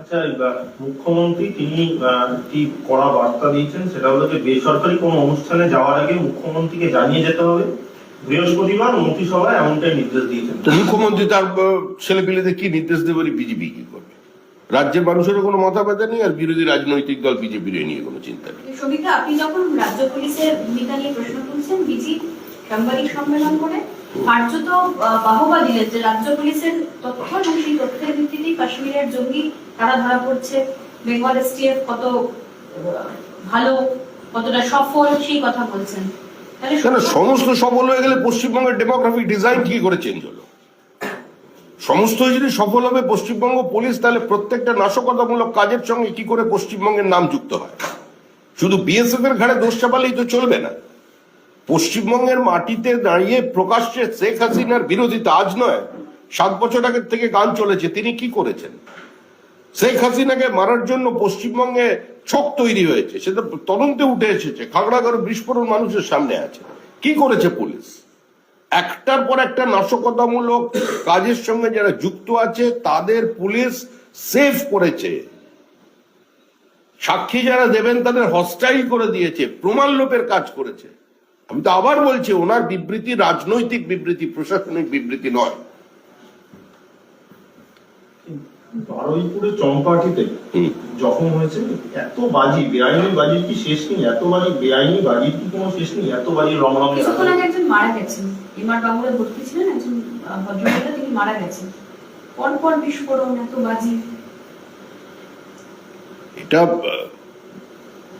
আচ্ছা মুখ্যমন্ত্রী তিনি একটি কড়া বার্তা দিয়েছেন সেটা হলো যে বেসরকারি কোনো অনুষ্ঠানে যাওয়ার আগে মুখ্যমন্ত্রীকে জানিয়ে যেতে হবে। বৃহস্পতিবার মন্ত্রিসভায় এমনটাই নির্দেশ দিয়েছেন। মুখ্যমন্ত্রী তার ছেলে পেলেদের কি নির্দেশ দেবে বিজেপি কি করবে? রাজ্যের মানুষের কোনো মাথা ব্যথা নেই আর বিরোধী রাজনৈতিক দল বিজেপির এ নিয়ে কোনো চিন্তা নেই। সবিতা আপনি যখন রাজ্য পুলিশের ভূমিকা নিয়ে প্রশ্ন তুলছেন বিজি সাংবাদিক সম্মেলন করে কার্যত বাহবা দিলেন যে রাজ্য পুলিশের তথ্য এবং সেই তথ্যের ভিত্তিতেই কাশ্মীরের জঙ্গি তারা ধরা পড়ছে। বেঙ্গল এসটিএফ কত ভালো কতটা সফল সেই কথা বলছেন। সমস্ত সফল হয়ে গেলে পশ্চিমবঙ্গের ডেমোগ্রাফিক ডিজাইন কি করে চেঞ্জ হলো? সমস্ত যদি সফল হবে পশ্চিমবঙ্গ পুলিশ তাহলে প্রত্যেকটা নাশকতামূলক কাজের সঙ্গে কি করে পশ্চিমবঙ্গের নাম যুক্ত হয়? শুধু বিএসএফ এর ঘাড়ে দোষ চাপালেই তো চলবে না। পশ্চিমবঙ্গের মাটিতে দাঁড়িয়ে প্রকাশ্যে শেখ হাসিনার বিরোধিতা আজ নয়। সাত বছর আগের থেকে গান চলেছে, তিনি কি করেছেন? শেখ হাসিনাকে মারার জন্য পশ্চিমবঙ্গে ছক তৈরি হয়েছে সেটা তদন্তে উঠে এসেছে, খাগড়াগড় বিস্ফোরণ মানুষের সামনে আছে। কি করেছে পুলিশ? একটার পর একটা নাশকতামূলক কাজের সঙ্গে যারা যুক্ত আছে, তাদের পুলিশ সেভ করেছে। সাক্ষী যারা দেবেন তাদের হস্টাইল করে দিয়েছে, প্রমাণ লোপের কাজ করেছে। আমি তো আবার বলছি, ওনার বিবৃতি রাজনৈতিক বিবৃতি, প্রশাসনিক বিবৃতি নয়। বারুইপুরে চম্পাটিতে জখম হয়েছে। এত বাজি বেআইনি বাজির কি শেষ নেই? এত বাজি বেআইনি বাজির কি কোনো শেষ নেই? এত বাজি কিছুক্ষণ আগে একজন মারা গেছেন। এমআর বাবুরা ভর্তি ছিলেন একজন ভদ্রমহিলা তিনি মারা গেছেন। পরপর বিস্ফোরণ এত বাজি? এটা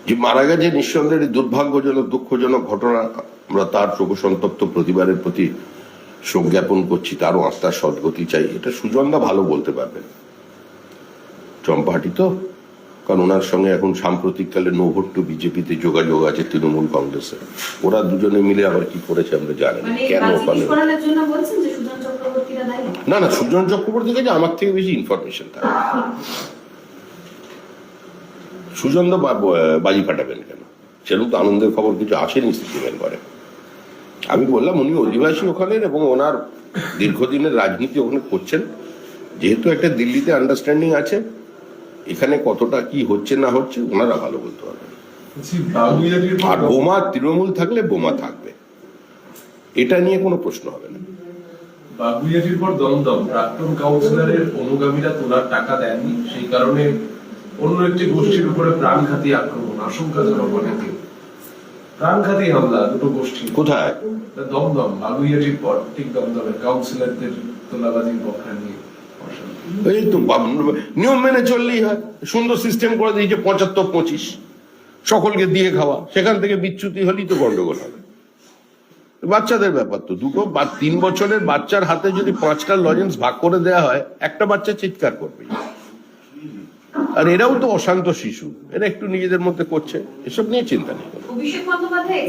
যে মারা গেছে নিঃসন্দেহে দুর্ভাগ্যজনক দুঃখজনক ঘটনা। আমরা তার শোকসন্তপ্ত প্রতিবারের প্রতি শোক জ্ঞাপন করছি তারও আত্মার সদ্গতি চাই। এটা সুজনদা ভালো বলতে পারবেন চম্পাহাটি তো? কারণ ওনার সঙ্গে এখন সাম্প্রতিককালে নো ভোট টু বিজেপিতে যোগাযোগ আছে তৃণমূল কংগ্রেসের ওরা দুজনে মিলে আবার কি করেছে আমরা জানি মানে কেন ওখানে না না সুজন চক্রবর্তী কাছে আমার থেকে বেশি ইনফরমেশন থাকে। সুজন তো বাজি ফাটাবেন কেন? সেরকম তো আনন্দের খবর কিছু আসেনি সিকিমের ঘরে। আমি বললাম উনি অধিবাসী ওখানের এবং ওনার দীর্ঘদিনের রাজনীতি ওখানে করছেন। যেহেতু একটা দিল্লিতে আন্ডারস্ট্যান্ডিং আছে এখানে কতটা কি হচ্ছে না হচ্ছে ওনারা ভালো বলতে পারবেন। আর বোমা তৃণমূল থাকলে বোমা থাকবে। এটা নিয়ে কোনো প্রশ্ন হবে না। বাগুইয়াটির পর দমদম। প্রাক্তন কাউন্সিলরের অনুগামীরা তোলার টাকা দেননি সেই কারণে অন্য একটি গোষ্ঠীর উপরে প্রাণঘাতী আক্রমণ আশঙ্কাজনক অনেকে। প্রাণঘাতী হামলা দুটো গোষ্ঠী। কোথায়? দমদম বাগুইয়াটির পর ঠিক দমদমের কাউন্সিলরদের তোলাবাজির নিয়ে এই তো নিয়ম মেনে চললেই হয়। সুন্দর সিস্টেম করে দিয়েছে পঁচাত্তর পঁচিশ। সকলকে দিয়ে খাওয়া। সেখান থেকে বিচ্যুতি হলেই তো গন্ডগোল হবে। বাচ্চাদের ব্যাপার তো দুটো। বা তিন বছরের বাচ্চার হাতে যদি পাঁচটা লজেন্স ভাগ করে দেওয়া হয় একটা বাচ্চা চিৎকার করবে। আর এরাও তো অশান্ত শিশু। এরা একটু নিজেদের মধ্যে করছে। এসব নিয়ে চিন্তা নেই। অভিষেক বন্দ্যোপাধ্যায়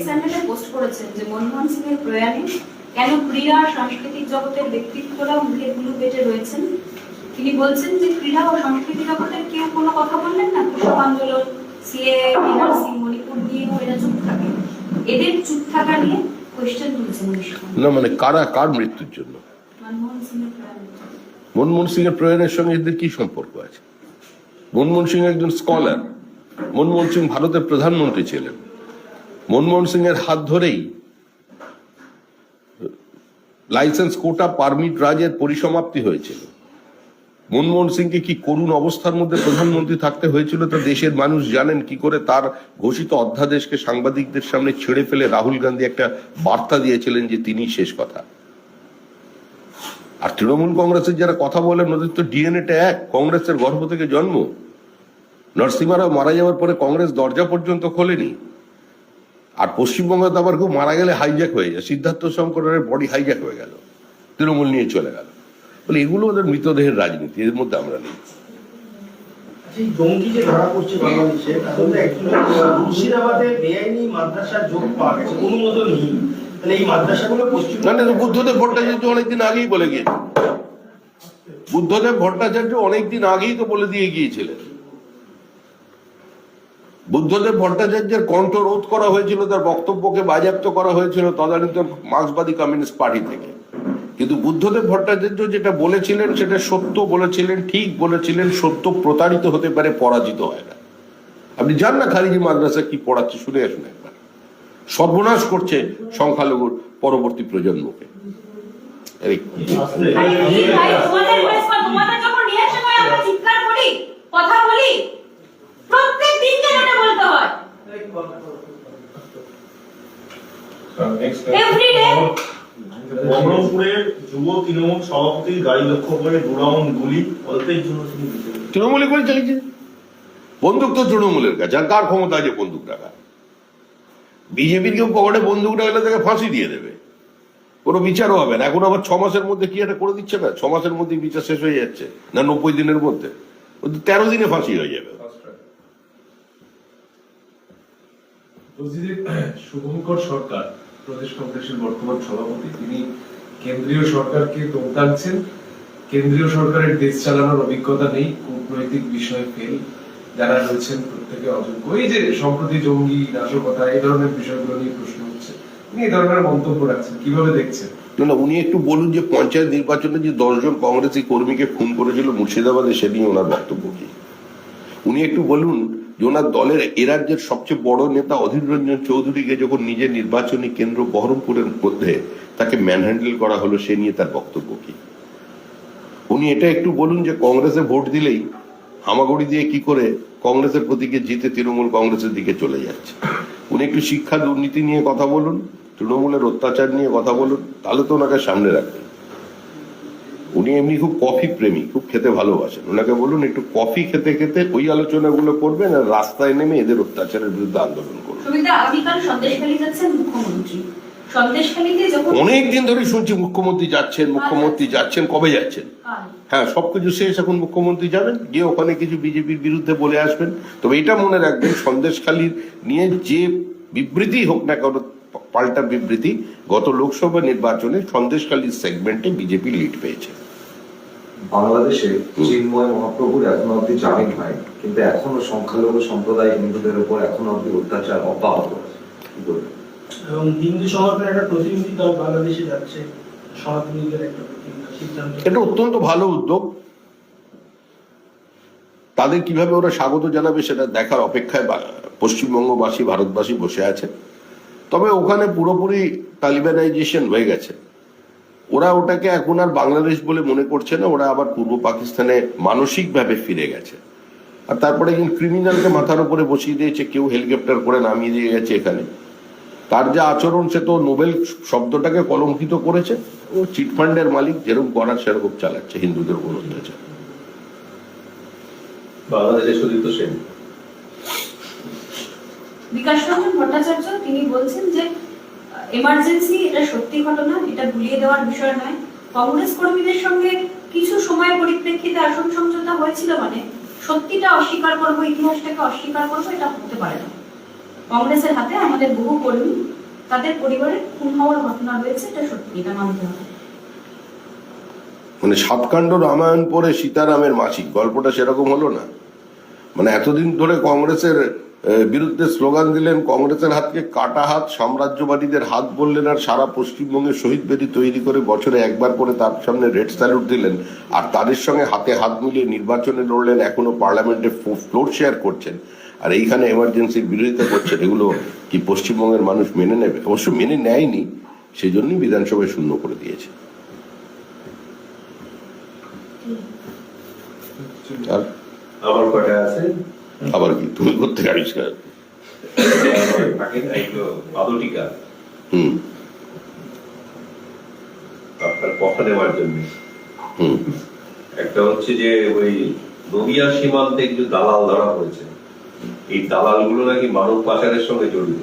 পোস্ট করেছেন যে মনমোহন সিং এর প্রয়াণে কেন ক্রীড়া সাংস্কৃতিক জগতের ব্যক্তিত্বরা মুখে গুলো পেটে রয়েছেন? তিনি বলছেন যে ক্রীড়া ও সংস্কৃতি জগতের কেউ কোনো কথা বললেন না? কৃষক আন্দোলন সিএ এনআরসি মণিপুর নিয়েও এরা চুপ থাকে। এদের চুপ থাকা নিয়ে কোয়েশ্চেন তুলছেন না মানে কারা কার মৃত্যুর জন্য? মনমোহন সিং এর প্রয়াণে। মনমোহন সিং এর প্রয়াণের সঙ্গে এদের কি সম্পর্ক আছে? মনমোহন সিং একজন স্কলার। মনমোহন সিং ভারতের প্রধানমন্ত্রী ছিলেন। মনমোহন সিং এর হাত ধরেই লাইসেন্স, কোটা, পারমিট, রাজের পরিসমাপ্তি হয়েছিল। মনমোহন সিংকে কি করুণ অবস্থার মধ্যে প্রধানমন্ত্রী থাকতে হয়েছিল তা দেশের মানুষ জানেন। কি করে তার ঘোষিত অধ্যাদেশকে সাংবাদিকদের সামনে ছেড়ে ফেলে রাহুল গান্ধী একটা বার্তা দিয়েছিলেন যে তিনি শেষ কথা। আর তৃণমূল কংগ্রেসের যারা কথা বলেন, ওদের তো ডিএনএটা এক। কংগ্রেসের গর্ভ থেকে জন্ম। নরসিংহারাও মারা যাওয়ার পরে কংগ্রেস দরজা পর্যন্ত খোলেনি। আর পশ্চিমবঙ্গে তো আবার খুব মারা গেলে হাইজ্যাক হয়ে যায়। সিদ্ধার্থ শঙ্করের বডি হাইজ্যাক হয়ে গেল। তৃণমূল নিয়ে চলে গেল। বলে এগুলো ওদের মৃতদেহের রাজনীতি এর মধ্যে আমরা নেই। জঙ্গি যে ধরা পড়ছে বাংলাদেশে মুর্শিদাবাদে বেআইনি মাদ্রাসার যোগ পাওয়া গেছে। অনুমোদন তাহলে এই মাদ্রাসাগুলো পশ্চিম না না বুদ্ধদেব ভট্টাচার্য অনেকদিন আগেই বলে গিয়েছে। বুদ্ধদেব ভট্টাচার্য অনেকদিন আগেই তো বলে দিয়ে গিয়েছিলেন। বুদ্ধদেব ভট্টাচার্যের কণ্ঠ রোধ করা হয়েছিল তার বক্তব্যকে বাজেয়াপ্ত করা হয়েছিল তদানীন্তন মার্ক্সবাদী কমিউনিস্ট পার্টি থেকে। কিন্তু বুদ্ধদেব ভট্টাচার্য যেটা বলেছিলেন সেটা সত্য বলেছিলেন ঠিক বলেছিলেন সত্য প্রতারিত হতে পারে পরাজিত হয় না। আপনি জান না খারিজি মাদ্রাসা কি পড়াচ্ছে শুনে আসুন একবার। সর্বনাশ করছে সংখ্যালঘুর পরবর্তী প্রজন্মকে। কথা বলি। প্রত্যেক দিন কেন এটা বলতে হয়? Every day? বহরমপুরের যুব তৃণমূল সভাপতির গাড়ি লক্ষ্য করে দু রাউন্ড গুলি অল্পের জন্য তিনি তৃণমূলে করে চালিয়েছে? বন্দুক তো তৃণমূলের কাছে আর কার ক্ষমতা আছে বন্দুক রাখা বিজেপির কেউ পকেটে বন্দুক রাখলে তাকে ফাঁসি দিয়ে দেবে। কোনো বিচারও হবে না। এখন আবার ছ মাসের মধ্যে কি একটা করে দিচ্ছে না? ছ মাসের মধ্যে বিচার শেষ হয়ে যাচ্ছে না নব্বই দিনের মধ্যে? তেরো দিনে ফাঁসি হয়ে যাবে। বলছি শুভঙ্কর সরকার, প্রদেশ কংগ্রেসের বর্তমান সভাপতি, তিনি কেন্দ্রীয় সরকারকে তোপ দাগছেন কেন্দ্রীয় সরকারের দেশ চালানোর অভিজ্ঞতা নেই, কূটনৈতিক বিষয়ে ফেল যারা রয়েছেন প্রত্যেকে অযোগ্য। এই যে সম্প্রতি জঙ্গি নাশকতা, এই ধরনের বিষয়গুলো নিয়ে প্রশ্ন হচ্ছে, তিনি এই ধরনের মন্তব্য রাখছেন, কীভাবে দেখছেন? না, উনি একটু বলুন যে পঞ্চায়েত নির্বাচনে যে দশজন কংগ্রেসি কর্মীকে খুন করেছিল মুর্শিদাবাদে, সে নিয়ে ওনার বক্তব্য কি? উনি একটু বলুন যে ওনার দলের এ রাজ্যের সবচেয়ে বড় নেতা অধীর রঞ্জন চৌধুরীকে যখন নিজের নির্বাচনী কেন্দ্র বহরমপুরের মধ্যে তাকে ম্যানহ্যান্ডেল করা হলো, সে নিয়ে তার বক্তব্য কি? উনি এটা একটু বলুন যে কংগ্রেসে ভোট দিলেই হামাগুড়ি দিয়ে কি করে কংগ্রেসের প্রতীকে জিতে তৃণমূল কংগ্রেসের দিকে চলে যাচ্ছে? উনি একটু শিক্ষা দুর্নীতি নিয়ে কথা বলুন, তৃণমূলের অত্যাচার নিয়ে কথা বলুন, তাহলে তো ওনাকে সামনে রাখবেন উনি এমনি খুব কফি প্রেমী খুব খেতে ভালোবাসেন। ওনাকে বলুন একটু কফি খেতে খেতে ওই আলোচনাগুলো করবেন আর রাস্তায় নেমে এদের অত্যাচারের বিরুদ্ধে আন্দোলন করবেন অনেক দিন ধরে শুনছি মুখ্যমন্ত্রী যাচ্ছেন মুখ্যমন্ত্রী যাচ্ছেন কবে যাচ্ছেন? হ্যাঁ সবকিছু শেষ এখন মুখ্যমন্ত্রী যাবেন গিয়ে ওখানে কিছু বিজেপির বিরুদ্ধে বলে আসবেন। তবে এটা মনে রাখবেন সন্দেশখালীর নিয়ে যে বিবৃতি হোক না কেন পাল্টা বিবৃতি গত লোকসভা নির্বাচনে সন্দেশখালীর সেগমেন্টে বিজেপি লিড পেয়েছে। বাংলাদেশে চিন্ময় মহাপ্রভুর এখনও অব্দি জামিন হয় কিন্তু এখনও সংখ্যালঘু সম্প্রদায় হিন্দুদের উপর এখনও অব্দি অত্যাচার অব্যাহত? এবং হিন্দু সমাজের একটা প্রতিনিধি দল বাংলাদেশে যাচ্ছে সনাতনীদের একটা সিদ্ধান্ত এটা অত্যন্ত ভালো উদ্যোগ। তাদের কীভাবে ওরা স্বাগত জানাবে সেটা দেখার অপেক্ষায় পশ্চিমবঙ্গবাসী ভারতবাসী বসে আছে। তবে ওখানে পুরোপুরি তালিবানাইজেশন হয়ে গেছে। ওরা ওটাকে এখন আর বাংলাদেশ বলে মনে করছে না ওরা আবার পূর্ব পাকিস্তানে মানসিকভাবে ফিরে গেছে। আর তারপরে একজন ক্রিমিনালকে মাথার উপরে বসিয়ে দিয়েছে কেউ হেলিকপ্টার করে নামিয়ে দিয়ে গেছে এখানে। তার যে আচরণ সে তো নোবেল শব্দটাকে কলঙ্কিত করেছে। ও চিটফান্ডের মালিক যেরকম করার সেরকম চালাচ্ছে হিন্দুদের উপর অত্যাচার। বাংলাদেশের সুদীপ্ত সেন। বিকাশ রঞ্জন ভট্টাচার্য তিনি বলছেন যে এমার্জেন্সি এটা সত্যি ঘটনা, এটা ভুলিয়ে দেওয়ার বিষয় নয়। কংগ্রেস কর্মীদের সঙ্গে কিছু সময় পরিপ্রেক্ষিতে আসন সমঝোতা হয়েছিল মানে সত্যিটা অস্বীকার করব, ইতিহাসটাকে অস্বীকার করব, এটা হতে পারে না। কংগ্রেসের হাতে আমাদের বহু কর্মী, তাদের পরিবারে খুন হওয়ার ঘটনা রয়েছে, এটা সত্যি, এটা মানতে হবে। মানে সাতকাণ্ড রামায়ণ পরে সীতারামের মাসিক গল্পটা সেরকম হলো না। মানে এতদিন ধরে কংগ্রেসের বিরুদ্ধে স্লোগান দিলেন কংগ্রেসের হাতকে কাটা হাত, সাম্রাজ্যবাদীদের হাত বললেন আর সারা পশ্চিমবঙ্গে শহীদ বেদি তৈরি করে বছরে একবার করে তার সামনে রেড স্যালুট দিলেন। আর তাদের সঙ্গে হাতে হাত মিলিয়ে নির্বাচনে লড়লেন, এখনও পার্লামেন্টে ফ্লোর শেয়ার করছেন। আর এইখানে এমার্জেন্সির বিরোধিতা করছেন, এগুলো কি পশ্চিমবঙ্গের মানুষ মেনে নেবে? অবশ্য মেনে নেয়নি সেই জন্যই বিধানসভায় শূন্য করে দিয়েছে। আমার কটা আছে? আবার কি? তুমি করতে আবিষ্কার পাদটিকা হুম। কথা দেওয়ার জন্য। একটা হচ্ছে যে ওই নদিয়া সীমান্তে দালাল ধরা হয়েছে এই দালালগুলো নাকি মানব পাচারের সঙ্গে জড়িত।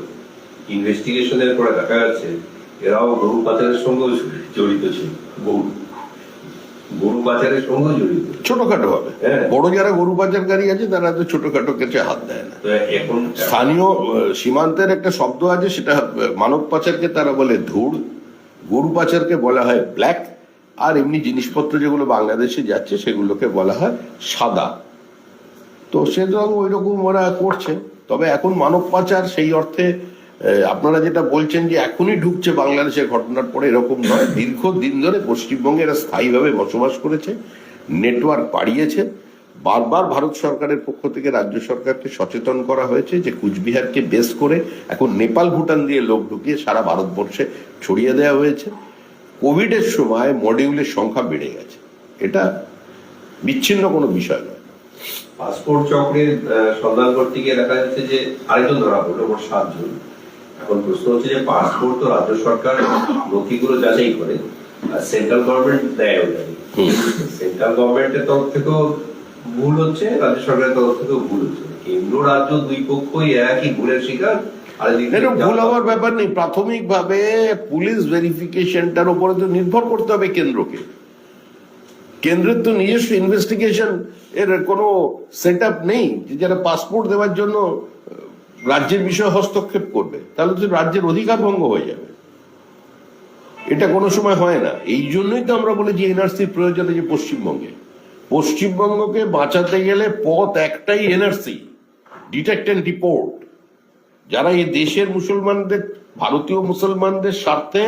ইনভেস্টিগেশনের পরে দেখা যাচ্ছে এরাও গরু পাচারের সঙ্গেও জড়িত ছিল। গরু। গরু পাচারের সঙ্গেও জড়িত। ছোটখাটো হবে। হ্যাঁ। বড় যারা গরু পাচারকারী আছে তারা তো ছোটখাটো কাছে হাত দেয় না। এখন স্থানীয় সীমান্তের একটা শব্দ আছে সেটা মানব পাচারকে তারা বলে ধূড়। গরু পাচারকে বলা হয় ব্ল্যাক। আর এমনি জিনিসপত্র যেগুলো বাংলাদেশে যাচ্ছে সেগুলোকে বলা হয় সাদা। তো সেরকম ওই রকম ওরা করছে। তবে এখন মানব পাচার সেই অর্থে আপনারা যেটা বলছেন যে এখনই ঢুকছে বাংলাদেশের ঘটনার পরে এরকম নয়। দীর্ঘ দিন ধরে পশ্চিমবঙ্গে এরা স্থায়ীভাবে বসবাস করেছে, নেটওয়ার্ক বাড়িয়েছে। বারবার ভারত সরকারের পক্ষ থেকে রাজ্য সরকারকে সচেতন করা হয়েছে যে কুচবিহারকে বেস করে এখন নেপাল, ভুটান দিয়ে লোক ঢুকিয়ে সারা ভারতবর্ষে ছড়িয়ে দেওয়া হয়েছে। কোভিডের সময় মডিউলের সংখ্যা বেড়ে গেছে। এটা বিচ্ছিন্ন কোনো বিষয় নয়। পাসপোর্ট চক্রের সন্ধান করতে গিয়ে দেখা যাচ্ছে যে আরেকজন ধরা পড়ল সাতজন। এখন প্রশ্ন হচ্ছে যে পাসপোর্ট তো রাজ্য সরকার নথিগুলো যাচাই করে আর সেন্ট্রাল গভর্নমেন্ট দেয় ওটা সেন্ট্রাল গভর্নমেন্টের তরফ থেকেও ভুল হচ্ছে রাজ্য সরকারের তরফ থেকেও ভুল হচ্ছে। কেন্দ্র রাজ্য দুই পক্ষই একই ভুলের শিকার ভুল হওয়ার ব্যাপার নেই। প্রাথমিকভাবে পুলিশ ভেরিফিকেশনটার উপরে তো নির্ভর করতে হবে কেন্দ্রকে। কেন্দ্রের তো নিজস্ব ইনভেস্টিগেশন এর কোনো সেট নেই। যে যারা পাসপোর্ট দেওয়ার জন্য রাজ্যের বিষয়ে হস্তক্ষেপ করবে, তাহলে তো রাজ্যের অধিকার ভঙ্গ হয়ে যাবে। এটা কোনো সময় হয় না। এই জন্যই তো আমরা বলি যে এনআরসির প্রয়োজন আছে পশ্চিমবঙ্গে। পশ্চিমবঙ্গকে বাঁচাতে গেলে পথ একটাই এনআরসি ডিটেক্ট অ্যান্ড রিপোর্ট যারা এই দেশের মুসলমানদের, ভারতীয় মুসলমানদের স্বার্থে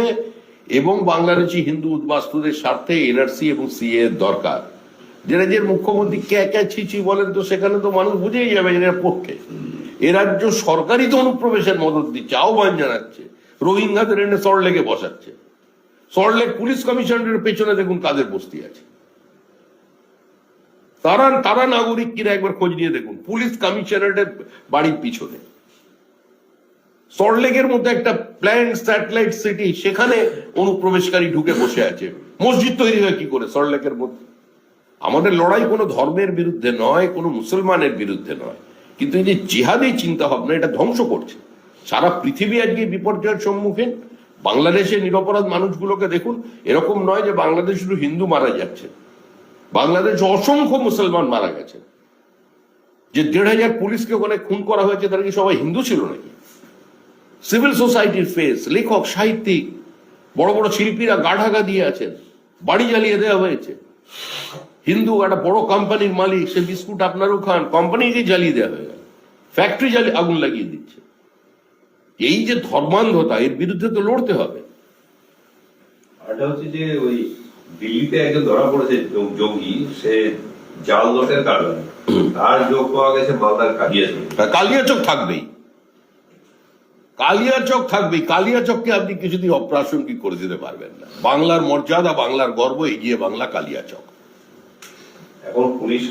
এবং বাংলাদেশি হিন্দু উদ্বাস্তুদের স্বার্থে এনআরসি এবং সিএ এর দরকার। যেটা যে মুখ্যমন্ত্রী কে কে ছিছি বলেন তো সেখানে তো মানুষ বুঝেই যাবে যে এর পক্ষে। এ রাজ্য সরকারই তো অনুপ্রবেশের মদত দিচ্ছে, আহ্বান জানাচ্ছে, রোহিঙ্গাদের এনে সল্টলেকে বসাচ্ছে। সল্টলেক পুলিশ কমিশনারের পেছনে দেখুন কাদের বস্তি আছে। তারা তারা নাগরিক কিনা একবার খোঁজ নিয়ে দেখুন, পুলিশ কমিশনারের বাড়ির পিছনে। সল্টলেকের মধ্যে একটা প্ল্যান স্যাটেলাইট সিটি, সেখানে অনুপ্রবেশকারী ঢুকে বসে আছে। মসজিদ তৈরি হয় কি করে সল্টলেকের মধ্যে? আমাদের লড়াই কোনো ধর্মের বিরুদ্ধে নয়, কোনো মুসলমানের বিরুদ্ধে নয়। কিন্তু এই যে জিহাদি চিন্তা ভাবনা এটা ধ্বংস করছে। সারা পৃথিবী আজকে বিপর্যয়ের সম্মুখীন। বাংলাদেশের নিরপরাধ মানুষগুলোকে দেখুন, এরকম নয় যে বাংলাদেশ শুধু হিন্দু মারা যাচ্ছে। বাংলাদেশ অসংখ্য মুসলমান মারা গেছে। যে দেড় হাজার পুলিশকে ওখানে খুন করা হয়েছে, তারা কি সবাই হিন্দু ছিল নাকি? সিভিল সোসাইটির ফেস, লেখক, সাহিত্যিক, বড় বড় শিল্পীরা গাঢ়াগা দিয়ে আছেন। বাড়ি জ্বালিয়ে দেওয়া হয়েছে। হিন্দু একটা বড় কোম্পানির মালিক সে বিস্কুট আপনারও খান কোম্পানিকে জ্বালিয়ে দেওয়া হয়ে গেল। ফ্যাক্টরি জ্বালিয়ে আগুন লাগিয়ে দিচ্ছে। এই যে ধর্মান্ধতা এর বিরুদ্ধে তো লড়তে হবে। আরটা হচ্ছে যে ওই দিল্লিতে একজন ধরা পড়েছে জঙ্গি সে জাল নোটের কারণে। তার যোগ পাওয়া গেছে মালদার কালিয়াচক আর কালিয়াচক থাকবেই। কালিয়াচক থাকবেই। কালিয়াচককে আপনি কিছুদিন অপ্রাসঙ্গিক করে দিতে পারবেন না। বাংলার মর্যাদা বাংলার গর্ব এগিয়ে বাংলা কালিয়াচক এখন পুলিশ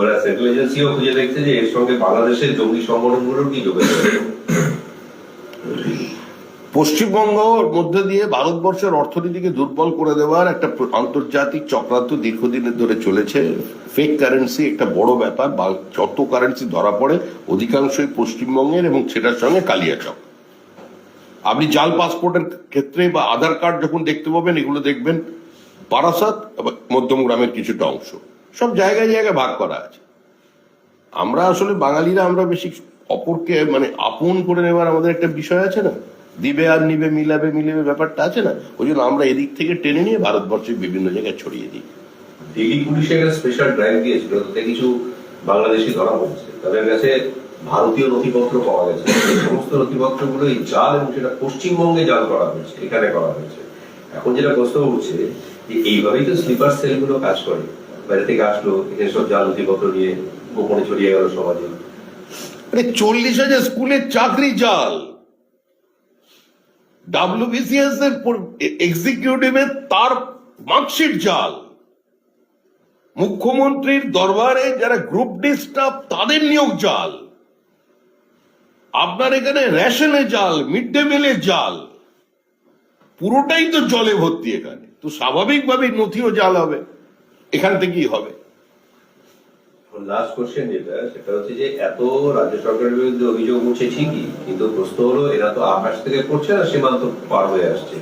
ওরা সেন্ট্রাল এজেন্সিও খুঁজে দেখছে যে এর সঙ্গে বাংলাদেশের জঙ্গি সংগঠনগুলোর কি যোগাযোগ আছে? পশ্চিমবঙ্গর মধ্যে দিয়ে ভারতবর্ষের অর্থনীতিকে দুর্বল করে দেওয়ার একটা আন্তর্জাতিক চক্রান্ত দীর্ঘদিনের ধরে চলেছে। ফেক কারেন্সি একটা বড় ব্যাপার যত কারেন্সি ধরা পড়ে, অধিকাংশই পশ্চিমবঙ্গের এবং সেটার সঙ্গে কালিয়াচক। আপনি জাল পাসপোর্টের ক্ষেত্রে বা আধার কার্ড যখন দেখতে পাবেন, এগুলো দেখবেন বারাসাত এবং মধ্যম গ্রামের কিছুটা অংশ। সব জায়গায় জায়গায় ভাগ করা আছে। আমরা আসলে বাঙালিরা আমরা বেশি অপরকে মানে আপন করে নেওয়ার আমাদের একটা বিষয় আছে না? দিবে আর নিবে, মিলাবে মিলাবে ব্যাপারটা আছে না? ওই জন্য আমরা এদিক থেকে টেনে নিয়ে ভারতবর্ষের বিভিন্ন জায়গায় ছড়িয়ে দিই। দিল্লি পুলিশে একটা স্পেশাল ড্রাইভ দিয়েছিল, তাতে কিছু বাংলাদেশি ধরা তাদের কাছে ভারতীয় নথিপত্র পাওয়া গেছে। সমস্ত নথিপত্রগুলো এই জাল এবং সেটা পশ্চিমবঙ্গে জাল করা হয়েছে, এখানে করা হয়েছে। এখন যেটা প্রশ্ন উঠছে যে এইভাবেই তো স্লিপার সেলগুলো কাজ করে। বাইরে থেকে আসলো এখানে সব জাল নথিপত্র নিয়ে গোপনে ছড়িয়ে গেল সমাজে। আরে চল্লিশ হাজার স্কুলের চাকরি জাল ডাব্লিউবিসিএস এর এক্সিকিউটিভের তার মার্কশিট জাল মুখ্যমন্ত্রীর দরবারে যারা গ্রুপ ডি স্টাফ তাদের নিয়োগ জাল আপনার এখানে রেশনে জাল মিড ডে মিলে জাল পুরোটাই তো জলে ভর্তি এখানে। তো স্বাভাবিকভাবেই নথিও জাল হবে। এখান থেকেই হবে। লাস্ট কোশ্চেন যেটা সেটা হচ্ছে যে এত রাজ্য সরকারের বিরুদ্ধে অভিযোগ উঠছে ঠিকই কিন্তু প্রশ্ন হলো এরা তো আকাশ থেকে পড়ছে না সীমান্ত পার হয়ে আসছে?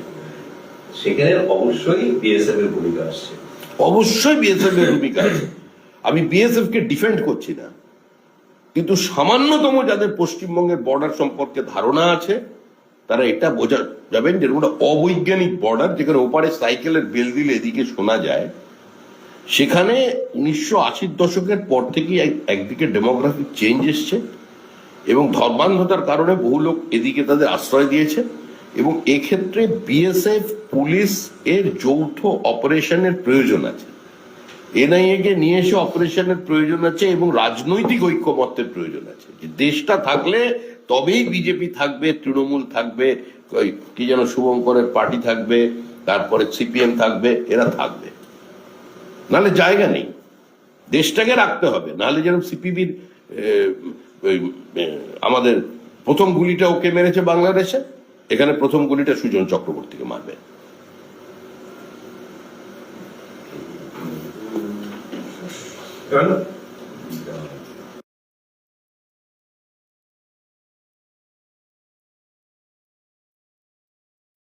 সেখানে অবশ্যই বিএসএফ এর ভূমিকা আসছে। অবশ্যই বিএসএফ এর ভূমিকা আছে। আমি বিএসএফ কে ডিফেন্ড করছি না। কিন্তু সামান্যতম যাদের পশ্চিমবঙ্গের বর্ডার সম্পর্কে ধারণা আছে তারা এটা বোঝা যাবেন যে ওটা অবৈজ্ঞানিক বর্ডার যেখানে ওপারে সাইকেলের বেল দিলে এদিকে শোনা যায় সেখানে উনিশশো আশির দশকের পর থেকেই এক- একদিকে ডেমোগ্রাফিক চেঞ্জ এসছে এবং ধর্মান্ধতার কারণে বহু লোক এদিকে তাদের আশ্রয় দিয়েছে এবং এক্ষেত্রে বিএসএফ পুলিশ এর যৌথ অপারেশনের প্রয়োজন আছে। এনআইএ কে নিয়ে এসে অপারেশনের প্রয়োজন আছে এবং রাজনৈতিক ঐক্যমত্যের প্রয়োজন আছে। যে দেশটা থাকলে তবেই বিজেপি থাকবে, তৃণমূল থাকবে কি যেন শুভঙ্করের পার্টি থাকবে, তারপরে সিপিএম থাকবে, এরা থাকবে। নাহলে জায়গা নেই। দেশটাকে রাখতে হবে। নাহলে যেরকম সিপিবির আমাদের প্রথম গুলিটা ওকে মেরেছে বাংলাদেশে, এখানে প্রথম গুলিটা সুজন চক্রবর্তীকে মারবে। এবার